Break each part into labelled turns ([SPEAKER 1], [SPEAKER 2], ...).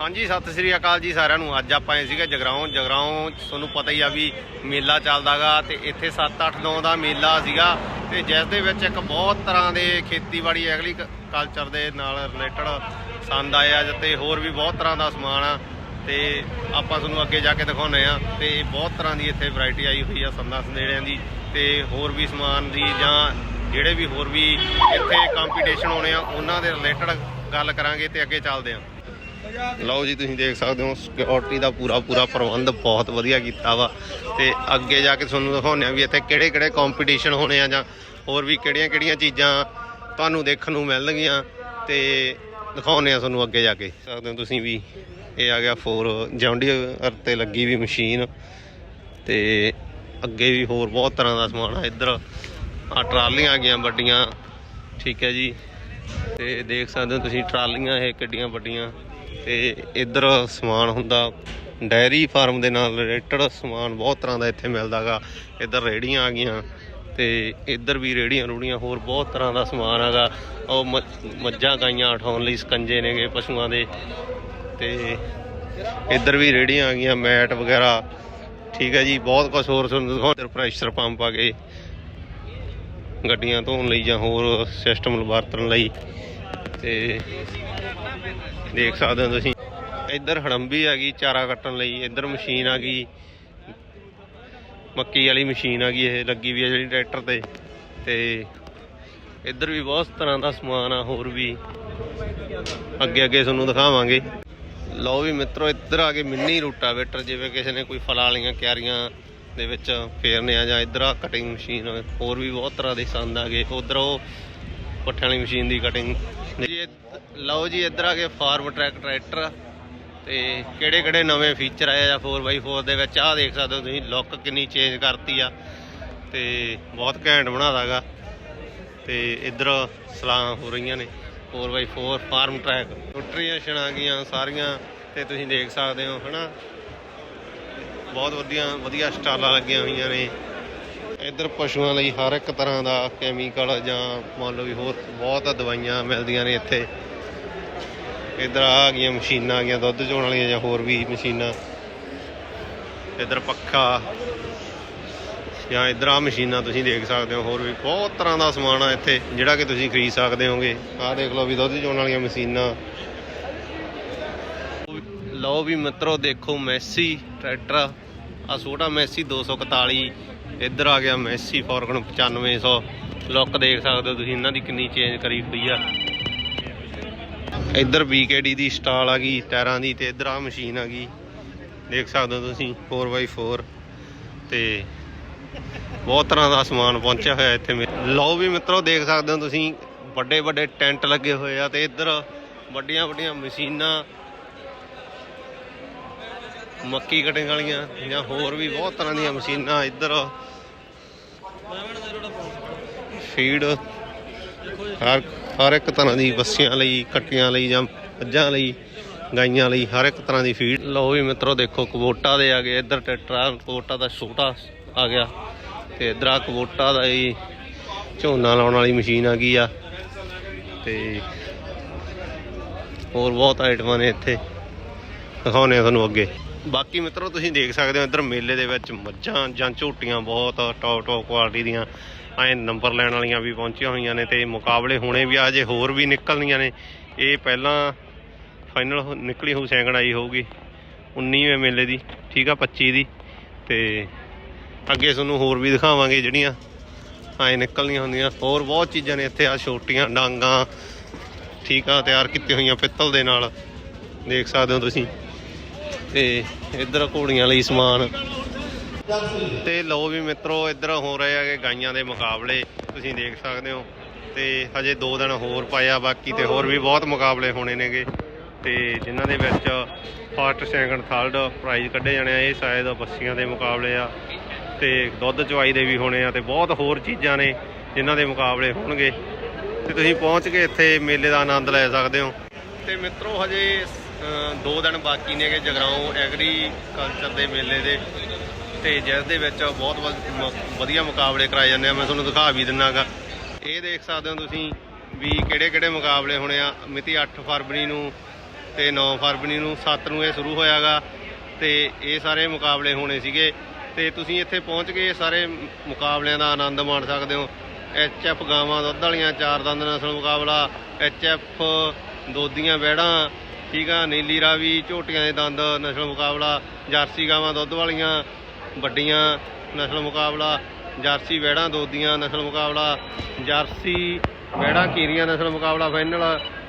[SPEAKER 1] ਹਾਂਜੀ, ਸਤਿ ਸ੍ਰੀ ਅਕਾਲ ਜੀ ਸਾਰਿਆਂ ਨੂੰ। ਅੱਜ ਆਪਾਂ ਆਏ ਸੀਗਾ ਜਗਰਾਉਂ। ਜਗਰਾਉਂ ਤੁਹਾਨੂੰ ਪਤਾ ਹੀ ਆ ਵੀ ਮੇਲਾ ਚੱਲਦਾਗਾ ਤੇ ਇੱਥੇ 7 8 9 ਦਾ ਮੇਲਾ ਸੀਗਾ ਤੇ ਜਿਸ ਦੇ ਵਿੱਚ ਇੱਕ ਬਹੁਤ ਤਰ੍ਹਾਂ ਦੇ ਖੇਤੀਬਾੜੀ, ਐਗਰੀਕਲਚਰ ਦੇ ਨਾਲ ਰਿਲੇਟਡ ਸੰਦ ਆਏ ਆ ਤੇ ਹੋਰ ਵੀ ਬਹੁਤ ਤਰ੍ਹਾਂ ਦਾ ਸਮਾਨ ਆ ਤੇ ਆਪਾਂ ਤੁਹਾਨੂੰ ਅੱਗੇ ਜਾ ਕੇ ਦਿਖਾਉਨੇ ਆ ਤੇ ਬਹੁਤ ਤਰ੍ਹਾਂ ਦੀ ਇੱਥੇ ਵੈਰਾਈਟੀ ਆਈ ਹੋਈ ਆ ਸੰਦਾਂ ਸੰਦੇੜਿਆਂ ਦੀ ਤੇ ਹੋਰ ਵੀ ਸਮਾਨ ਦੀ ਜਾਂ ਜਿਹੜੇ ਵੀ ਹੋਰ ਵੀ ਇੱਥੇ ਕੰਪੀਟੀਸ਼ਨ ਹੋਣੇ ਆ, ਉਹਨਾਂ ਦੇ ਰਿਲੇਟਡ ਗੱਲ ਕਰਾਂਗੇ ਤੇ ਅੱਗੇ ਚੱਲਦੇ ਆ। ਲਓ ਜੀ, ਤੁਸੀਂ ਦੇਖ ਸਕਦੇ ਹੋ ਸਿਕਿਉਰਿਟੀ ਦਾ ਪੂਰਾ ਪੂਰਾ ਪ੍ਰਬੰਧ ਬਹੁਤ ਵਧੀਆ ਕੀਤਾ ਵਾ। ਤੇ ਅੱਗੇ ਜਾ ਕੇ ਤੁਹਾਨੂੰ ਦਿਖਾਉਂਦੇ ਆ ਵੀ ਇੱਥੇ ਕਿਹੜੇ ਕਿਹੜੇ ਕੰਪੀਟੀਸ਼ਨ ਹੋਣੇ ਆ ਜਾਂ ਹੋਰ ਵੀ ਕਿਹੜੀਆਂ ਕਿਹੜੀਆਂ ਚੀਜ਼ਾਂ ਤੁਹਾਨੂੰ ਦੇਖਣ ਨੂੰ ਮਿਲਣਗੀਆਂ। ਤੇ ਦਿਖਾਉਂਦੇ ਆ ਤੁਹਾਨੂੰ ਅੱਗੇ ਜਾ ਕੇ। ਸਕਦੇ ਹੋ ਤੁਸੀਂ ਵੀ, ਇਹ ਆ ਗਿਆ 4 ਜੌਂਡੀਅਰ ਤੇ ਲੱਗੀ ਵੀ ਮਸ਼ੀਨ। ਤੇ ਅੱਗੇ ਵੀ ਹੋਰ ਬਹੁਤ ਤਰ੍ਹਾਂ ਦਾ ਸਮਾਨ ਆ, ਇੱਧਰ ਆ ਟਰਾਲੀਆਂ ਆ ਗਈਆਂ ਵੱਡੀਆਂ। ਠੀਕ ਹੈ ਜੀ। ਤੇ ਦੇਖ ਸਕਦੇ ਹੋ ਤੁਸੀਂ ਟਰਾਲੀਆਂ, ਇਹ ਕਿੱਡੀਆਂ ਵੱਡੀਆਂ। ਤੇ ਇੱਧਰ ਸਮਾਨ ਹੁੰਦਾ, ਡੈਰੀ ਫਾਰਮ ਦੇ ਨਾਲ ਰਿਲੇਟਡ ਸਮਾਨ ਬਹੁਤ ਤਰ੍ਹਾਂ ਦਾ ਇੱਥੇ ਮਿਲਦਾਗਾ। ਇੱਧਰ ਰੇੜੀਆਂ ਆ ਗਈਆਂ ਤੇ ਇੱਧਰ ਵੀ ਰੇੜੀਆਂ ਰੂੜੀਆਂ ਹੋਰ ਬਹੁਤ ਤਰ੍ਹਾਂ ਦਾ ਸਮਾਨ ਹੈਗਾ। ਉਹ ਮ- ਮੱਝਾਂ ਗਾਈਆਂ ਉਠਾਉਣ ਲਈ ਸਕੰਜੇ ਨੇਗੇ ਪਸ਼ੂਆਂ ਦੇ ਤੇ ਇੱਧਰ ਵੀ ਰੇੜੀਆਂ ਆ ਗਈਆਂ, ਮੈਟ ਵਗੈਰਾ। ਠੀਕ ਹੈ ਜੀ, ਬਹੁਤ ਕੁਝ ਹੋਰ ਤੁਹਾਨੂੰ ਦਿਖਾਉਂਦੇ ਪ੍ਰੈਸ਼ਰ ਪੰਪ ਆ ਗਏ। ਗੱਡੀਆਂ ਧੋਣ ਲਈ ਜਾਂ ਹੋਰ ਸਿਸਟਮ ਵਰਤਣ ਲਈ। ਤੇ ਦੇਖ ਸਕਦੇ ਹੋ ਤੁਸੀਂ। ਇੱਧਰ ਹੜੰਬੀ ਆ ਗਈ, ਚਾਰਾ ਕੱਟਣ ਲਈ। ਇੱਧਰ ਮਸ਼ੀਨ ਆ ਗਈ। ਮੱਕੀ ਵਾਲੀ ਮਸ਼ੀਨ ਆ ਗਈ, ਇਹ ਲੱਗੀ ਵੀ ਆ ਜਿਹੜੀ ਟਰੈਕਟਰ ਤੇ। ਤੇ ਇੱਧਰ ਵੀ ਬਹੁਤ ਤਰ੍ਹਾਂ ਦਾ ਸਮਾਨ ਆ, ਹੋਰ ਵੀ। ਅੱਗੇ ਅੱਗੇ ਤੁਹਾਨੂੰ ਦਿਖਾਵਾਂਗੇ। ਲਓ ਵੀ ਮਿੱਤਰੋ, ਇੱਧਰ ਆ ਕੇ ਮਿੰਨੀ ਰੂਟਾਵੇਟਰ, ਜਿਵੇਂ ਕਿਸੇ ਨੇ ਕੋਈ ਫਲਾਂ ਵਾਲੀਆਂ ਕਿਆਰੀਆਂ ਦੇ ਵਿੱਚ ਫੇਰਨੇ ਆ, ਜਾਂ ਇੱਧਰ ਆ ਕਟਿੰਗ ਮਸ਼ੀਨ ਹੋਰ ਵੀ ਬਹੁਤ ਤਰ੍ਹਾਂ ਦੇ ਸੰਦ ਆ ਗਏ। ਉਧਰ ਉਹ ਪੱਠਿਆਂ ਵਾਲੀ ਮਸ਼ੀਨ ਦੀ ਕਟਿੰਗ ਲਓ ਜੀ, ਇੱਧਰ ਆ ਕੇ ਫਾਰਮ ਟਰੈਕ ਟਰੈਕਟਰ ਤੇ ਕਿਹੜੇ ਕਿਹੜੇ ਨਵੇਂ ਫੀਚਰ ਆਏ ਆ 4x4 ਦੇ ਵਿੱਚ? ਆਹ ਦੇਖ ਸਕਦੇ ਹੋ ਤੁਸੀਂ ਲੁੱਕ ਕਿੰਨੀ ਚੇਂਜ ਕਰਤੀ ਆ। ਤੇ ਬਹੁਤ ਘੈਂਟ ਬਣਾਦਾਗਾ। ਤੇ ਇੱਧਰ ਸਲਾਂ ਹੋ ਰਹੀਆਂ ਨੇ 4x4 ਫਾਰਮ ਟਰੈਕ। ਟੁੱਟਰੀਆਂ ਛਣਾ ਗਈਆਂ ਸਾਰੀਆਂ, ਤੇ ਤੁਸੀਂ ਦੇਖ ਸਕਦੇ ਹੋ, ਹਨਾ? ਬਹੁਤ ਵਧੀਆ ਵਧੀਆ ਸਟਾਲਾਂ ਲੱਗੀਆਂ ਹੋਈਆਂ ਨੇ। ਇੱਧਰ ਪਸ਼ੂਆਂ ਲਈ ਹਰ ਇੱਕ ਤਰ੍ਹਾਂ ਦਾ ਕੈਮੀਕਲ ਜਾਂ ਮੰਨ ਲਓ ਵੀ ਹੋਰ ਬਹੁਤ ਦਵਾਈਆਂ ਮਿਲਦੀਆਂ ਨੇ ਇੱਥੇ। ਇੱਧਰ ਆ ਗਈਆਂ ਮਸ਼ੀਨਾਂ ਆ ਗਈਆਂ, ਦੁੱਧ ਚੋਣ ਵਾਲੀਆਂ ਜਾਂ ਹੋਰ ਵੀ ਮਸ਼ੀਨਾਂ। ਇੱਧਰ ਪੱਖਾ। ਜਾਂ ਇੱਧਰ ਆ ਮਸ਼ੀਨਾਂ ਤੁਸੀਂ ਦੇਖ ਸਕਦੇ ਹੋ, ਹੋਰ ਵੀ ਬਹੁਤ ਤਰ੍ਹਾਂ ਦਾ ਸਮਾਨ ਆ ਇੱਥੇ, ਜਿਹੜਾ ਕਿ ਤੁਸੀਂ ਖਰੀਦ ਸਕਦੇ ਹੋਗੇ। ਆਹ ਦੇਖ ਲਓ ਵੀ ਦੁੱਧ ਚੋਣ ਵਾਲੀਆਂ ਮਸ਼ੀਨਾਂ। ਲਓ ਵੀ ਮਿੱਤਰੋ, ਦੇਖੋ ਮੈਸੀ ਟਰੈਕਟਰ ਆ। ਛੋਟਾ ਮੈਸੀ 241 ਇੱਧਰ ਆ ਗਿਆ ਮੈਸੀ ਫੋਰਗਨ 9500 ਲੁੱਕ ਦੇਖ ਸਕਦੇ ਹੋ ਤੁਸੀਂ, ਇਹਨਾਂ ਦੀ ਕਿੰਨੀ ਚੇਂਜ ਕਰੀ ਪਈ ਆ। ਇੱਧਰ BKD ਦੀ ਸਟਾਲ ਆ ਗਈ, ਟਾਇਰਾਂ ਦੀ ਤੇ ਇੱਧਰ ਆ ਮਸ਼ੀਨ ਆ ਗਈ। ਦੇਖ ਸਕਦੇ ਹੋ ਤੁਸੀਂ 4x4 ਤੇ ਬਹੁਤ ਤਰ੍ਹਾਂ ਦਾ ਸਮਾਨ ਪਹੁੰਚਿਆ ਹੋਇਆ ਇੱਥੇ ਮੇ- ਲਓ ਵੀ ਮਿੱਤਰੋ, ਦੇਖ ਸਕਦੇ ਹੋ ਤੁਸੀਂ ਵੱਡੇ ਵੱਡੇ ਟੈਂਟ ਲੱਗੇ ਹੋਏ ਆ ਤੇ ਇੱਧਰ ਵੱਡੀਆਂ ਵੱਡੀਆਂ ਮਸ਼ੀਨਾਂ, ਮੱਕੀ ਕਟਿੰਗ ਵਾਲੀਆਂ ਜਾਂ ਹੋਰ ਵੀ ਬਹੁਤ ਤਰ੍ਹਾਂ ਦੀਆਂ ਮਸ਼ੀਨਾਂ ਇੱਧਰ। ਫੀਡ ਹਰ ਹਰ ਇੱਕ ਤਰ੍ਹਾਂ ਦੀ ਬੱਸੀਆਂ ਲਈ, ਕੱਟੀਆਂ ਲਈ ਜਾਂ ਮੱਝਾਂ ਲਈ, ਗਾਈਆਂ ਲਈ ਹਰ ਇੱਕ ਤਰ੍ਹਾਂ ਦੀ ਫੀਡ। ਲਓ ਵੀ ਮਿੱਤਰੋ, ਦੇਖੋ ਕਬੋਟਾ ਦੇ ਆ ਗਏ। ਇੱਧਰ ਟਰੈਕਟਰ ਕਬੋਟਾ ਦਾ ਛੋਟਾ ਆ ਗਿਆ। ਤੇ ਇੱਧਰ ਆ ਕਬੋਟਾ ਦਾ ਹੀ ਝੋਨਾ ਲਾਉਣ ਵਾਲੀ ਮਸ਼ੀਨ ਆ ਗਈ ਆ। ਤੇ ਹੋਰ ਬਹੁਤ ਆਈਟਮਾਂ ਨੇ ਇੱਥੇ। ਦਿਖਾਉਣੇ ਆ ਤੁਹਾਨੂੰ ਅੱਗੇ। ਬਾਕੀ ਮਿੱਤਰੋ, ਤੁਸੀਂ ਦੇਖ ਸਕਦੇ ਹੋ ਇੱਧਰ ਮੇਲੇ ਦੇ ਵਿੱਚ ਮੱਝਾਂ ਜਾਂ ਝੋਟੀਆਂ ਬਹੁਤ ਟੌਪ ਟੌਪ ਕੁਆਲਿਟੀ ਦੀਆਂ। ਐ ਨੰਬਰ ਲੈਣ ਵਾਲੀਆਂ ਵੀ ਪਹੁੰਚੀਆਂ ਹੋਈਆਂ ਨੇ ਤੇ ਮੁਕਾਬਲੇ ਹੋਣੇ ਵੀ ਆ ਜੇ ਹੋਰ ਵੀ ਨਿਕਲਣੀਆਂ ਨੇ। ਇਹ ਪਹਿਲਾਂ ਫਾਈਨਲ ਨਿਕਲੀ ਹੋਊ ਸੈਕਿੰਡ ਆਈ ਹੋਊਗੀ 19ਵੇਂ ਮੇਲੇ ਦੀ, ਠੀਕ ਆ 25 ਦੀ। ਤੇ ਅੱਗੇ ਤੁਹਾਨੂੰ ਹੋਰ ਵੀ ਦਿਖਾਵਾਂਗੇ ਜਿਹੜੀਆਂ ਐ ਨਿਕਲਣੀਆਂ ਹੁੰਦੀਆਂ। ਹੋਰ ਬਹੁਤ ਚੀਜ਼ਾਂ ਨੇ ਇੱਥੇ ਆ ਛੋਟੀਆਂ ਡਾਂਗਾ, ਠੀਕ ਆ, ਤਿਆਰ ਕੀਤੀਆਂ ਹੋਈਆਂ ਪਿੱਤਲ ਦੇ ਨਾਲ। ਦੇਖ ਸਕਦੇ ਹੋ ਤੁਸੀਂ। ਤੇ ਇੱਧਰ ਘੋੜੀਆਂ ਲਈ ਸਮਾਨ। ਤੇ ਲਓ ਵੀ ਮਿੱਤਰੋ, ਇੱਧਰ ਹੋ ਰਹੇ ਹੈਗੇ ਗਾਈਆਂ ਦੇ ਮੁਕਾਬਲੇ। ਤੁਸੀਂ ਦੇਖ ਸਕਦੇ ਹੋ। ਤੇ ਹਜੇ 2 ਦਿਨ ਹੋਰ ਪਾਇਆ, ਬਾਕੀ ਤੇ ਹੋਰ ਵੀ ਬਹੁਤ ਮੁਕਾਬਲੇ ਹੋਣੇ ਨੇਗੇ। ਤੇ ਜਿਨ੍ਹਾਂ ਦੇ ਵਿੱਚ ਫਸਟ ਸੈਕੰਡ ਥਰਡ ਪ੍ਰਾਈਜ਼ ਕੱਢੇ ਜਾਣੇ ਆ, ਇਹ ਸ਼ਾਇਦ ਬੱਸੀਆਂ ਦੇ ਮੁਕਾਬਲੇ ਆ। ਤੇ ਦੁੱਧ ਚਵਾਈ ਦੇ ਵੀ ਹੋਣੇ ਆ ਤੇ ਬਹੁਤ ਹੋਰ ਚੀਜ਼ਾਂ ਨੇ ਜਿਨ੍ਹਾਂ ਦੇ ਮੁਕਾਬਲੇ ਹੋਣਗੇ। ਤੇ ਤੁਸੀਂ ਪਹੁੰਚ ਕੇ ਇੱਥੇ ਮੇਲੇ ਦਾ ਆਨੰਦ ਲੈ ਸਕਦੇ ਹੋ। ਤੇ ਮਿੱਤਰੋ, ਹਜੇ 2 ਦਿਨ ਬਾਕੀ ਨੇਗੇ ਜਗਰਾਉਂ ਐਗਰੀਕਲਚਰ ਦੇ ਮੇਲੇ ਦੇ। ਤੇ ਜਿਸ ਦੇ ਵਿੱਚ ਬਹੁਤ ਵਧ- ਵਧੀਆ ਮੁਕਾਬਲੇ ਕਰਾਏ ਜਾਂਦੇ ਆ। ਮੈਂ ਤੁਹਾਨੂੰ ਦਿਖਾ ਵੀ ਦਿੰਨਾਗਾ। ਇਹ ਦੇਖ ਸਕਦੇ ਹੋ ਤੁਸੀਂ ਵੀ ਕਿਹੜੇ ਕਿਹੜੇ ਮੁਕਾਬਲੇ ਹੋਣੇ ਆ। ਮਿਤੀ 8 ਫਰਵਰੀ ਨੂੰ ਤੇ 9 ਫਰਵਰੀ ਨੂੰ 7 ਨੂੰ ਇਹ ਸ਼ੁਰੂ ਹੋਇਆਗਾ ਤੇ ਇਹ ਸਾਰੇ ਮੁਕਾਬਲੇ ਹੋਣੇ ਸੀਗੇ। ਤੇ ਤੁਸੀਂ ਇੱਥੇ ਪਹੁੰਚ ਕੇ ਇਹ ਸਾਰੇ ਮੁਕਾਬਲਿਆਂ ਦਾ ਆਨੰਦ ਮਾਣ ਸਕਦੇ ਹੋ। ਐਫ ਗਾਵਾਂ ਦੁੱਧ ਵਾਲੀਆਂ, ਚਾਰ ਦੰਦ ਨਸਲ ਮੁਕਾਬਲਾ ਐਫ ਦੋਦੀਆਂ ਵਹਿੜਾਂ ਠੀਕ ਆ, ਨੀਲੀ ਰਾਵੀ ਝੋਟੀਆਂ ਦੇ ਦੰਦ ਨਸਲ ਮੁਕਾਬਲਾ, ਜਰਸੀ ਗਾਵਾਂ ਦੁੱਧ ਵਾਲੀਆਂ ਵੱਡੀਆਂ ਨਸਲ ਮੁਕਾਬਲਾ, ਜਰਸੀ ਵਹਿੜਾਂ ਦੋਦੀਆਂ ਨਸਲ ਮੁਕਾਬਲਾ, ਜਰਸੀ ਵਹਿੜਾਂ ਕੀਰੀਆਂ ਨਸਲ ਮੁਕਾਬਲਾ ਫਾਈਨਲ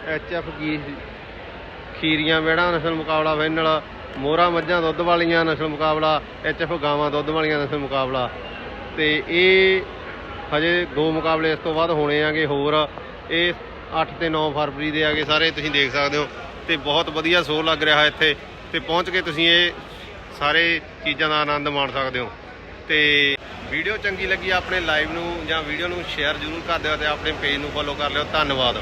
[SPEAKER 1] ਐਫ ਕੀ ਖੀਰੀਆਂ ਵਹਿੜਾਂ ਨਸਲ ਮੁਕਾਬਲਾ ਫਾਈਨਲ ਮੋਹਰਾ ਮੱਝਾਂ ਦੁੱਧ ਵਾਲੀਆਂ ਨਸਲ ਮੁਕਾਬਲਾ ਐਫ ਗਾਵਾਂ ਦੁੱਧ ਵਾਲੀਆਂ ਨਸਲ ਮੁਕਾਬਲਾ। ਤੇ ਇਹ ਹਜੇ ਦੋ ਮੁਕਾਬਲੇ ਇਸ ਤੋਂ ਬਾਅਦ ਹੋਣੇ ਆਗੇ ਹੋਰ, ਇਹ 8 ਤੇ 9 ਫਰਵਰੀ ਦੇ ਆਗੇ ਸਾਰੇ ਤੁਸੀਂ ਦੇਖ ਸਕਦੇ ਹੋ। ਤੇ ਬਹੁਤ ਵਧੀਆ ਸ਼ੋਅ ਲੱਗ ਰਿਹਾ ਇੱਥੇ। ਤੇ ਪਹੁੰਚ ਕੇ ਤੁਸੀਂ ਇਹ ਸਾਰੇ ਚੀਜ਼ਾਂ ਦਾ ਆਨੰਦ ਮਾਣ ਸਕਦੇ ਹੋ। ਤੇ ਵੀਡੀਓ ਚੰਗੀ ਲੱਗੀ ਆਪਣੇ ਲਾਈਵ ਨੂੰ ਜਾਂ ਵੀਡੀਓ ਨੂੰ ਸ਼ੇਅਰ ਜ਼ਰੂਰ ਕਰ ਦਿਓ ਤੇ ਆਪਣੇ ਪੇਜ ਨੂੰ ਫੋਲੋ ਕਰ ਲਿਓ। ਧੰਨਵਾਦ।